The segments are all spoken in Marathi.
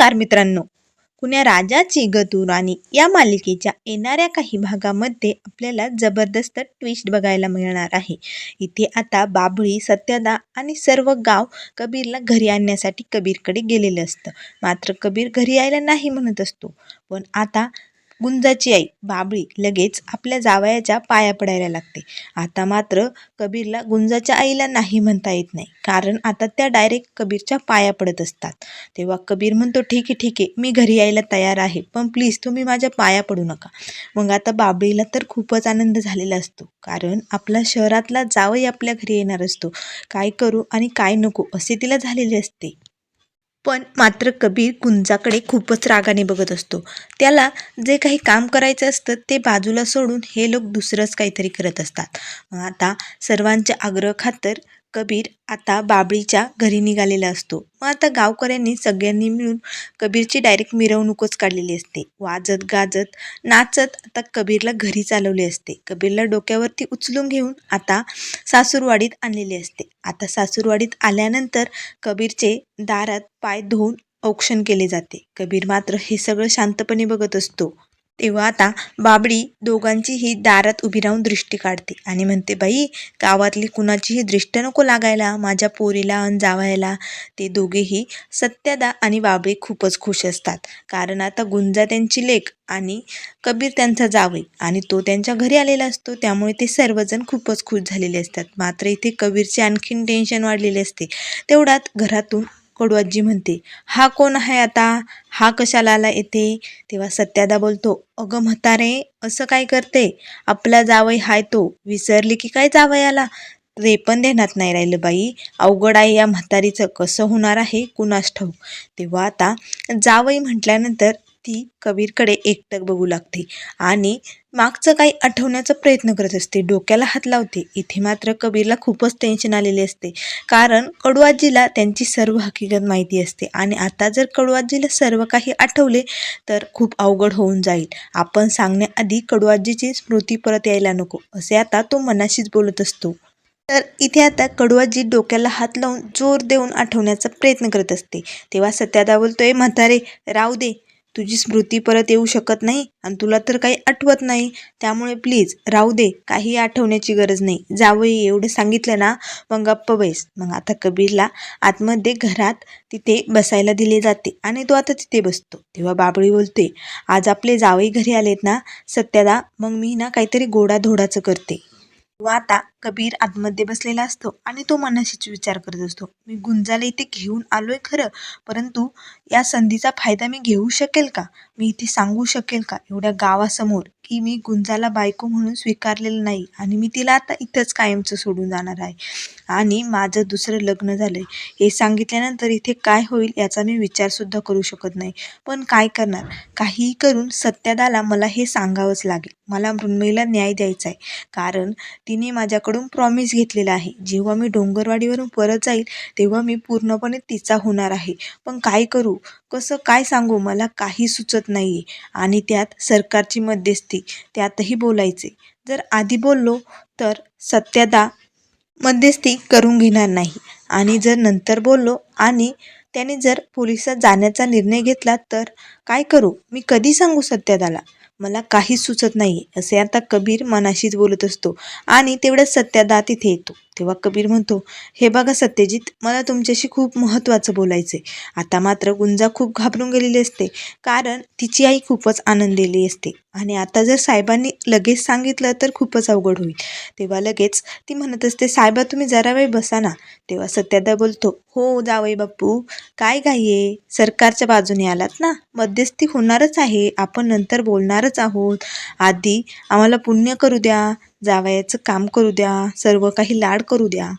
नमस्कार मित्रांनो. कुण्या राजाची गतू राणी या मालिकेच्या येणाऱ्या काही भागामध्ये आपल्याला जबरदस्त ट्विस्ट बघायला मिळणार आहे. इथे आता बाभळी सत्यदा आणि सर्व गाव कबीरला घरी आणण्यासाठी कबीरकडे गेलेलं असतं. मात्र कबीर घरी यायला नाही म्हणत असतो. पण आता गुंजाची आई बाबळी लगेच आपल्या जावयाच्या पाया पडायला लागते. आता मात्र कबीरला गुंजाच्या आईला नाही म्हणता येत नाही कारण आता त्या डायरेक्ट कबीरच्या पाया पडत असतात. तेव्हा कबीर म्हणतो ठीक आहे ठीक आहे मी घरी यायला तयार आहे पण प्लीज तुम्ही माझ्या पाया पडू नका. मग आता बाबळीला तर खूपच आनंद झालेला असतो कारण आपला शहरातला जावई आपल्या घरी येणार असतो. काय करू आणि काय नको? असे तिला झालेले असते. पण मात्र कबीर कुंजाकडे खूपच रागाने बघत असतो. त्याला जे काही काम करायचं असतं ते बाजूला सोडून हे लोक दुसरंच काहीतरी करत असतात. मग आता सर्वांच्या आग्रह खातर कबीर आता बाबळीच्या घरी निघालेला असतो. मग आता गावकऱ्यांनी सगळ्यांनी मिळून कबीरची डायरेक्ट मिरवणूकच काढलेली असते. वाजत गाजत नाचत आता कबीरला घरी चालवले असते. कबीरला डोक्यावरती उचलून घेऊन आता सासूरवाडीत आणलेले असते. आता सासूरवाडीत आल्यानंतर कबीरचे दारात पाय धुवून औक्षण केले जाते. कबीर मात्र हे सगळं शांतपणे बघत असतो. तेव्हा आता बाबडी दोघांचीही दारात उभी राहून दृष्टी काढते आणि म्हणते बाई गावातली कुणाचीही दृष्ट नको लागायला माझ्या पोरीला अन जावायला. ते दोघेही सत्यादा आणि बाबडी खूपच खुश असतात. कारण आता गुंजा त्यांची लेख आणि कबीर त्यांचा जावे आणि तो त्यांच्या घरी आलेला असतो. त्यामुळे ते सर्वजण खूपच खुश झालेले असतात. मात्र इथे कबीरचे आणखीन टेन्शन वाढलेले असते. तेवढ्यात घरातून कडूआजी म्हणते हा कोण आहे आता? हा कशाला आला येते तेव्हा सत्यादा बोलतो अगं म्हातारे असं काय करते? आपला जावई हाय तो. विसरली की काय जावयाला ते पण देण्यात नाही राहिलं बाई. अवघड आहे या म्हातारीचं. कसं होणार आहे? कुणास ठाऊक? तेव्हा आता जावई म्हटल्यानंतर ती कबीरकडे एकटक बघू लागते आणि मागचं काही आठवण्याचा प्रयत्न करत असते. डोक्याला हात लावते. इथे मात्र कबीरला खूपच टेन्शन आलेले असते. कारण कडूआजीला त्यांची सर्व हकीकत माहिती असते आणि आता जर कडूआजीला सर्व काही आठवले तर खूप अवघड होऊन जाईल. आपण सांगण्याआधी कडूआजीची स्मृती परत यायला नको असे आता तो मनाशीच बोलत असतो. तर इथे आता कडूआजी डोक्याला हात लावून जोर देऊन आठवण्याचा प्रयत्न करत असते. तेव्हा सत्यादा बोलतोय म्हातारे राहू दे. तुझी स्मृती परत येऊ शकत नाही आणि तुला तर काही आठवत नाही. त्यामुळे प्लीज राहू दे काही आठवण्याची गरज नाही. जावई एवढं सांगितलं ना मग गप्प बैस. मग आता कबीरला आतमध्ये घरात तिथे बसायला दिले जाते आणि तो आता तिथे बसतो. तेव्हा बाबळी बोलते आज आपले जावई घरी आलेत ना सत्यादा मग मी ना काहीतरी गोडाधोडाचं करते. व आता कबीर आतमध्ये बसलेला असतो आणि तो मनाशीच विचार करत असतो. मी गुंजाला इथे घेऊन आलोय खरं परंतु या संधीचा फायदा मी घेऊ शकेल का? मी इथे सांगू शकेल का? एवढ्या गावासमोर की मी गुंजाला बायको म्हणून स्वीकारलेलं नाही आणि मी तिला आता इथंच कायमचं सोडून जाणार आहे. आणि माझं दुसरं लग्न झालं आहे हे सांगितल्यानंतर इथे काय होईल याचा मी विचारसुद्धा करू शकत नाही. पण काय करणार? काहीही करून सत्यादाला मला हे सांगावंच लागेल. मला मृण्मयीला न्याय द्यायचा आहे. कारण तिने माझ्याकडून प्रॉमिस घेतलेला आहे. जेव्हा मी डोंगरवाडीवरून परत जाईल तेव्हा मी पूर्णपणे तिचा होणार आहे. पण काय करू? कसं काय सांगू? मला काही सुचत नाही आहे आणि त्यात सरकारची मध्यस्थी त्यातही बोलायचे. जर आधी बोललो तर सत्यदा मध्यस्थी करून घेणार नाही. आणि जर नंतर बोललो आणि त्याने जर पोलिसात जाण्याचा निर्णय घेतला तर काय करू? मी कधी सांगू सत्यदाला? मला काहीच सुचत नाही असे आता कबीर मनाशीच बोलत असतो. आणि तेवढ्याच सत्यदा तिथे येतो. तेव्हा कबीर म्हणतो हे बघा सत्यजित मला तुमच्याशी खूप महत्त्वाचं बोलायचं आहे आता मात्र गुंजा खूप घाबरून गेलेली असते. कारण तिची आई खूपच आनंदलेली असते. आणि आता जर साहेबांनी लगेच सांगितलं तर खूपच अवघड होईल. तेव्हा लगेच ती म्हणत असते साहेबा तुम्ही जरा वेळ बसा ना. तेव्हा सत्यादा बोलतो हो जावई बाप्पू. काय घाई आहे? सरकारच्या बाजूने आलात ना? मध्यस्थी होणारच आहे. आपण नंतर बोलणारच आहोत. आधी आम्हाला पुण्य करू द्या. जावयाचं काम करू द्या सर्व काही लाड करू द्या.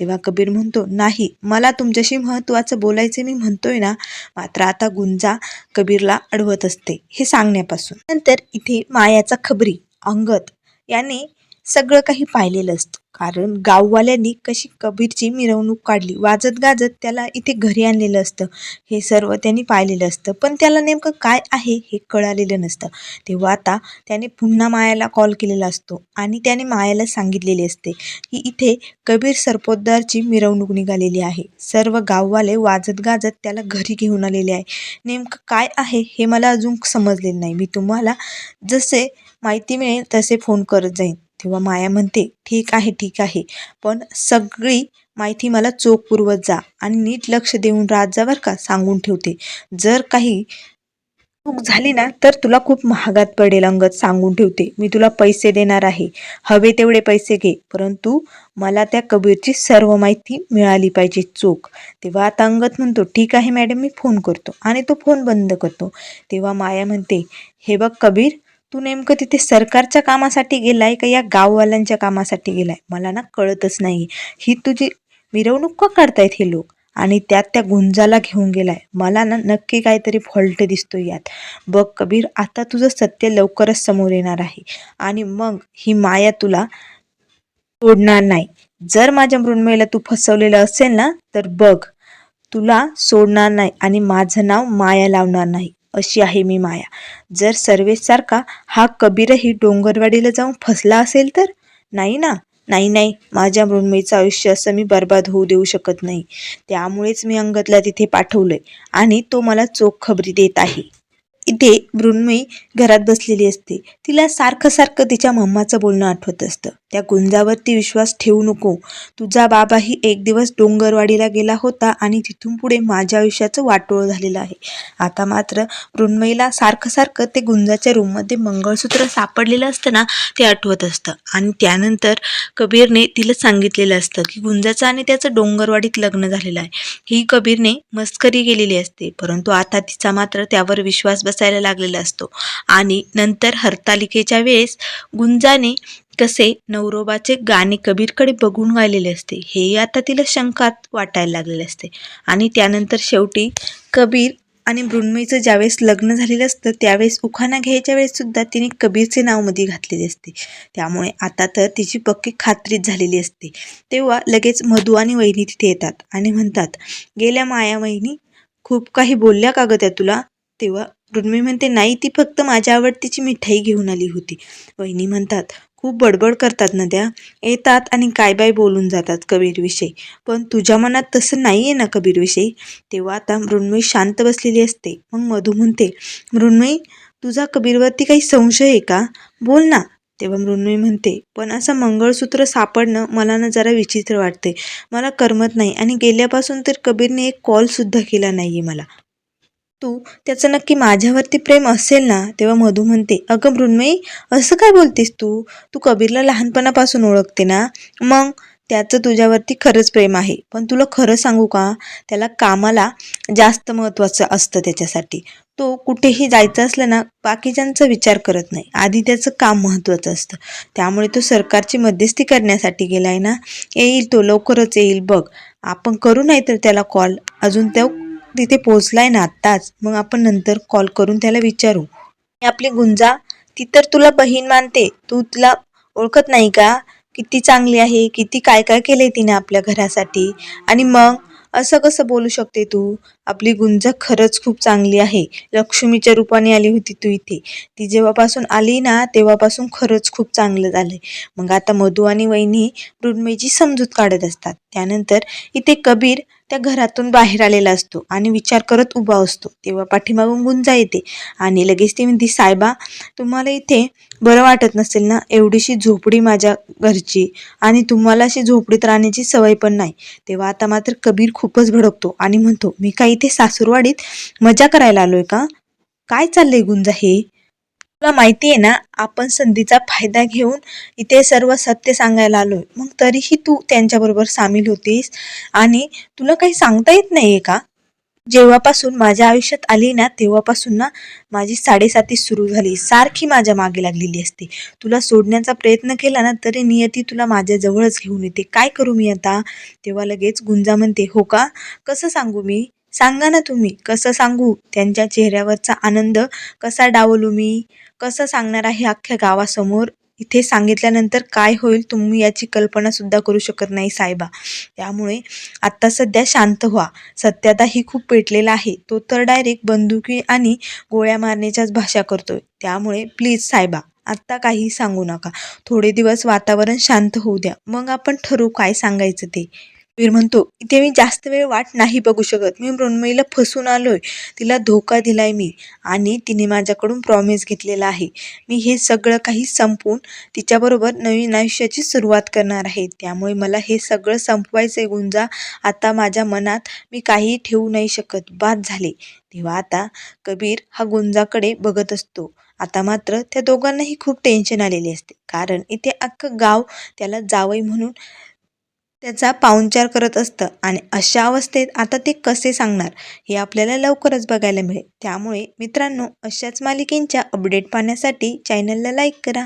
तेव्हा कबीर म्हणतो नाही मला तुमच्याशी महत्त्वाचं बोलायचं मी म्हणतोय ना मात्र आता गुंजा कबीरला अडवत असते. हे सांगण्यापासून. नंतर इथे मायाचा खबरी अंगद. याने सगळं काही पाहिलेलं असतं. कारण गाववाल्यांनी कशी कबीरची मिरवणूक काढली वाजत गाजत त्याला इथे घरी आणलेलं असतं. हे सर्व त्यांनी पाहिलेलं असतं. पण त्याला नेमकं काय आहे हे कळालेलं नसतं. तेव्हा आता त्याने पुन्हा मायाला कॉल केलेला असतो आणि त्याने मायाला सांगितलेले असते की इथे कबीर सरपोतदारची मिरवणूक निघालेली आहे. सर्व गाववाले वाजत गाजत त्याला घरी घेऊन आलेले आहे. नेमकं काय आहे हे मला अजून समजलेलं नाही. मी तुम्हाला जसे माहिती मिळेल तसे फोन करत जाईन. तेव्हा माया म्हणते ठीक आहे ठीक आहे. पण सगळी माहिती मला चोख पुरवत जा आणि नीट लक्ष देऊन राहत जा बरं का सांगून ठेवते. जर काही चूक झाली ना तर तुला खूप महागात पडेल अंगत सांगून ठेवते. मी तुला पैसे देणार आहे. हवे तेवढे पैसे घे. परंतु मला त्या कबीरची सर्व माहिती मिळाली पाहिजे चोख. तेव्हा आता अंगत म्हणतो ठीक आहे मॅडम मी फोन करतो. आणि तो फोन बंद करतो. तेव्हा माया म्हणते हे बघ कबीर तू नेमकं तिथे सरकारच्या कामासाठी गेलाय का या गाववाल्यांच्या कामासाठी गेलाय? मला ना कळतच नाही ही तुझी मिरवणूक का काढतायत हे लोक? आणि त्यात त्या गुंजाला घेऊन गेलाय. मला ना नक्की काहीतरी फॉल्ट दिसतो यात. बघ कबीर आता तुझं सत्य लवकरच समोर येणार आहे. आणि मग ही माया तुला सोडणार नाही. जर माझ्या मृण्मयीला तू फसवलेलं असेल ना तर बघ तुला सोडणार नाही आणि माझं नाव माया लावणार नाही. अशी आहे मी माया. जर सर्वेसारखा हा कबीरही डोंगरवाडीला जाऊन फसला असेल तर? नाही ना. नाही नाही. माझ्या मृण्मयीचं आयुष्य असं मी बर्बाद होऊ देऊ शकत नाही. त्यामुळेच मी अंगतला तिथे पाठवलंय आणि तो मला चोख खबरी देत आहे. इथे मृण्मयी घरात बसलेली असते. तिला सारखं सारखं तिच्या मम्माचं बोलणं आठवत असतं. त्या गुंजावरती विश्वास ठेवू नको. तुझा बाबाही एक दिवस डोंगरवाडीला गेला होता आणि तिथून पुढे माझ्या आयुष्याचं वाटोळ झालेलं आहे. आता मात्र मृण्मयीला सारखं सारखं ते गुंजाच्या रूममध्ये मंगळसूत्र सापडलेलं असतं ना ते आठवत असतं. आणि त्यानंतर कबीरने तिला सांगितलेलं असतं की गुंजाचं आणि त्याचं डोंगरवाडीत लग्न झालेलं आहे. ही कबीरने मस्करी केलेली असते परंतु आता तिचा मात्र त्यावर विश्वास बसायला लागलेला असतो. आणि नंतर हरतालिकेच्या वेळेस गुंजाने कसे नवरोबाचे गाणे कबीरकडे बघून गायलेले असते. हेही आता तिला शंकात वाटायला लागलेले असते. आणि त्यानंतर शेवटी कबीर आणि मृण्मयीचं ज्यावेळेस लग्न झालेलं असतं त्यावेळेस उखाणा घ्यायच्या वेळेससुद्धा तिने कबीरचे नावमध्ये घातलेले असते. त्यामुळे आता तर तिची पक्की खात्रीच झालेली असते. तेव्हा लगेच मधू आणि वहिनी तिथे येतात आणि म्हणतात गेल्या माया वहिनी खूप काही बोलल्या का ग त्या तुला? तेव्हा मृण्मयी म्हणते नाही ती फक्त माझ्या आवडतीची मिठाई घेऊन आली होती. वहिनी म्हणतात खूप बडबड करतात ना त्या. येतात आणि काय बाय बोलून जातात कबीरविषयी. पण तुझ्या मनात तसं नाही आहे ना कबीरविषयी. तेव्हा आता मृण्मयी शांत बसलेली असते. मग मधू म्हणते मृण्मयी तुझा कबीरवरती काही संशय आहे का? बोल ना. तेव्हा मृण्मयी म्हणते पण असं मंगळसूत्र सापडणं मला ना जरा विचित्र वाटते मला करमत नाही आणि गेल्यापासून तर कबीरने एक कॉलसुद्धा केला नाही आहे मला. तू त्याचं नक्की माझ्यावरती प्रेम असेल ना तेव्हा मधू म्हणते अगं मृण्मयी असं काय बोलतेस तू? तू कबीरला लहानपणापासून ओळखते ना? मग त्याचं तुझ्यावरती खरंच प्रेम आहे. पण तुला खरं सांगू का? त्याला कामाला जास्त महत्त्वाचं असतं त्याच्यासाठी. तो कुठेही जायचं असलं ना बाकीच्यांचा विचार करत नाही. आधी त्याचं काम महत्त्वाचं असतं. त्यामुळे तो सरकारची मध्यस्थी करण्यासाठी गेला आहे ना? येईल तो लवकरच येईल. बघ आपण करू नाही तर त्याला कॉल. अजून तो तिथे पोहोचलाय ना आत्ताच. मग आपण नंतर कॉल करून त्याला विचारू. आपली गुंजा ती तर तुला बहीण मानते. तू तिला ओळखत नाही का? किती चांगली आहे किती काय काय केले तिने आपल्या घरासाठी. आणि मग असं कसं बोलू शकते तू? आपली गुंजा खरंच खूप चांगली आहे. लक्ष्मीच्या रूपाने आली होती तू इथे. ती जेव्हापासून आली ना तेव्हापासून खरंच खूप चांगलं झालंय. मग आता मधू आणि वहिनी मृण्मयीची समजूत काढत असतात. त्यानंतर इथे कबीर त्या घरातून बाहेर आलेला असतो आणि विचार करत उभा असतो. तेव्हा पाठीमागून गुंजा येते आणि लगेच ती म्हणते साहेबा तुम्हाला इथे बरं वाटत नसेल ना? एवढीशी झोपडी माझ्या घरची आणि तुम्हाला अशी झोपडीत राहण्याची सवय पण नाही. तेव्हा आता मात्र कबीर खूपच भडकतो आणि म्हणतो मी काय इथे सासूरवाडीत मजा करायला आलोय का? काय चाललंय गुंजा हे? तुला माहिती आहे ना आपण संधीचा फायदा घेऊन इथे सर्व सत्य सांगायला आलो मग तरीही तू त्यांच्याबरोबर सामील होतीस आणि तुला काही सांगता येत नाहीये का? जेव्हापासून माझ्या आयुष्यात आली ना तेव्हापासून ना माझी साडेसाती सुरू झाली. सारखी माझ्या मागे लागलेली असते. तुला सोडण्याचा प्रयत्न केला ना तरी नियती तुला माझ्याजवळच घेऊन येते. काय करू मी आता? तेव्हा लगेच गुंजा म्हणते हो का? कसं सांगू मी? सांगा ना तुम्ही कसं सांगू? त्यांच्या चेहऱ्यावरचा आनंद कसा डावलू मी? कसं सांगणार आहे अख्ख्या गावासमोर? इथे सांगितल्यानंतर काय होईल तुम्ही याची कल्पनासुद्धा करू शकत नाही साहेबा. त्यामुळे आत्ता सध्या शांत व्हा. सत्याता ही खूप पेटलेला आहे. तो तर डायरेक्ट बंदुकी आणि गोळ्या मारण्याच्याच भाषा करतोय. त्यामुळे प्लीज साहेबा आत्ता काही सांगू नका. थोडे दिवस वातावरण शांत होऊ द्या. मग आपण ठरवू काय सांगायचं ते. वीर म्हणतो इथे मी जास्त वेळ वाट नाही बघू शकत. मी मृण्मयीला फसून आलोय. तिला धोका दिलाय मी आणि तिने माझ्याकडून प्रॉमिस घेतलेला आहे. मी हे सगळं काही संपवून तिच्याबरोबर नवीन आयुष्याची सुरुवात करणार आहे. त्यामुळे मला हे सगळं संपवायचं आहे गुंजा. आता माझ्या मनात मी काही ठेवू नाही शकत. बाद झाले. तेव्हा आता कबीर हा गुंजाकडे बघत असतो. आता मात्र त्या दोघांनाही खूप टेन्शन आलेले असते. कारण इथे अख्खं गाव त्याला जावई म्हणून त्याचा पाहुणचार करत असतं. आणि अशा अवस्थेत आता ते कसे सांगणार? हे आपल्याला लवकरच बघायला मिळेल. त्यामुळे मित्रांनो अशाच मालिकेंच्या अपडेट पाहण्यासाठी चॅनलला लाईक करा.